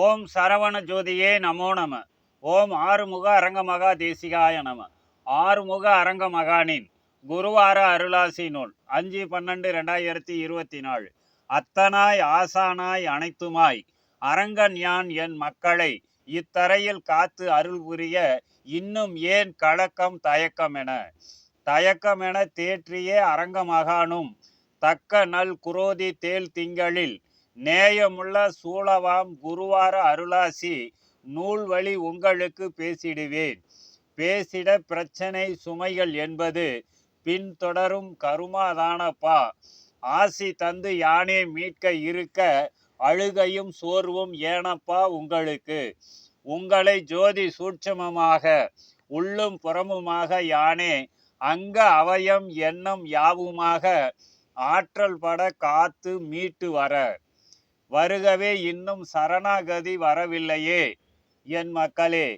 ஓம் சரவண ஜோதியே நமோ நம. ஓம் ஆறுமுக அரங்க மகா தேசிகாய நம. ஆறுமுக அரங்க மகானின் குருவார அருளாசி நூல் அஞ்சு பன்னெண்டு ரெண்டாயிரத்தி இருபத்தி நாலு அத்தனாய் ஆசானாய் அனைத்துமாய் அரங்கன் யான் என் மக்களை இத்தரையில் காத்து அருள் புரிய இன்னும் ஏன் கலக்கம் தயக்கம் என தயக்கம் என தேற்றியே அரங்க மகானும் தக்க நல் குரோதி தேல் திங்களில் நேயமுள்ள சூளவாம் குருவார அருளாசி நூல் வழி உங்களுக்கு பேசிடுவேன். பேசிட பிரச்சனை சுமைகள் என்பது பின்தொடரும் கருமாதானப்பா. ஆசி தந்து யானே மீட்க இருக்க அழுகையும் சோர்வும் ஏனப்பா உங்களுக்கு. உங்களை ஜோதி சூட்சமமாக உள்ளும் புறமுமாக யானே அங்க அவயம் எண்ணம் யாவுமாக ஆற்றல் பட காத்து மீட்டு வர. வருகவே இன்னும் சரணாகதி வரவில்லையே. என் மக்களே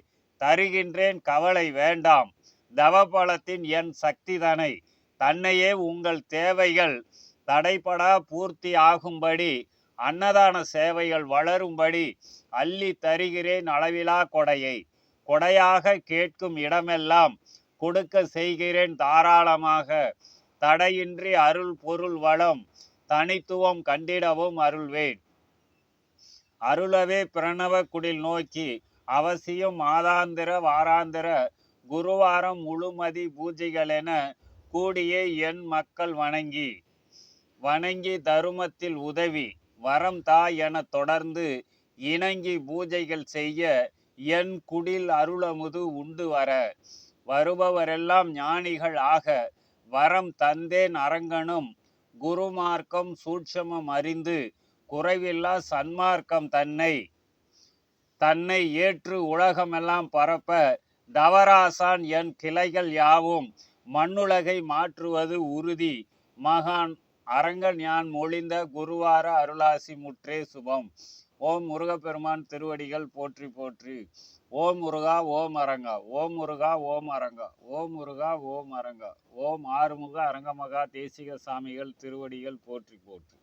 தருகின்றேன் கவலை வேண்டாம். தவபலத்தின் என் சக்திதனை தன்னையே உங்கள் தேவைகள் தடைபடா பூர்த்தி ஆகும்படி அன்னதான சேவைகள் வளரும்படி அள்ளி தருகிறேன் அளவிலா கொடையை. கொடையாக கேட்கும் இடமெல்லாம் கொடுக்க செய்கிறேன் தாராளமாக. தடையின்றி அருள் பொருள் வளம் தனித்துவம் கண்டிடவும் அருள்வேன். அருளவே பிரணவ குடில் நோக்கி அவசியம் மாதாந்திர வாராந்திர குருவாரம் முழுமதி பூஜைகளென கூடியே என் மக்கள் வணங்கி வணங்கி தருமத்தில் உதவி வரம் தா என தொடர்ந்து இணங்கி பூஜைகள் செய்ய என் குடில் அருளமுது உண்டு வர. வருபவரெல்லாம் ஞானிகள் ஆக வரம் தந்தேன் அரங்கனும் குருமார்க்கம் சூட்சமம் அறிந்து குறைவில்லா சன்மார்க்கம் தன்னை. தன்னை ஏற்று உலகமெல்லாம் பரப்ப தவராசான் என் கிளைகள் யாவும். மண்ணுலகை மாற்றுவது உறுதி. மகான் அரங்கன் யான் மொழிந்த குருவார அருளாசி முற்றே சுபம். ஓம் முருகப்பெருமான் திருவடிகள் போற்றி போற்றி. ஓம் முருகா ஓம் அரங்கா. ஓம் முருகா ஓம் அரங்கா. ஓம் முருகா ஓம் அரங்கா. ஓம் ஆறுமுக அரங்கமகா தேசிக சாமிகள் திருவடிகள் போற்றி போற்றி.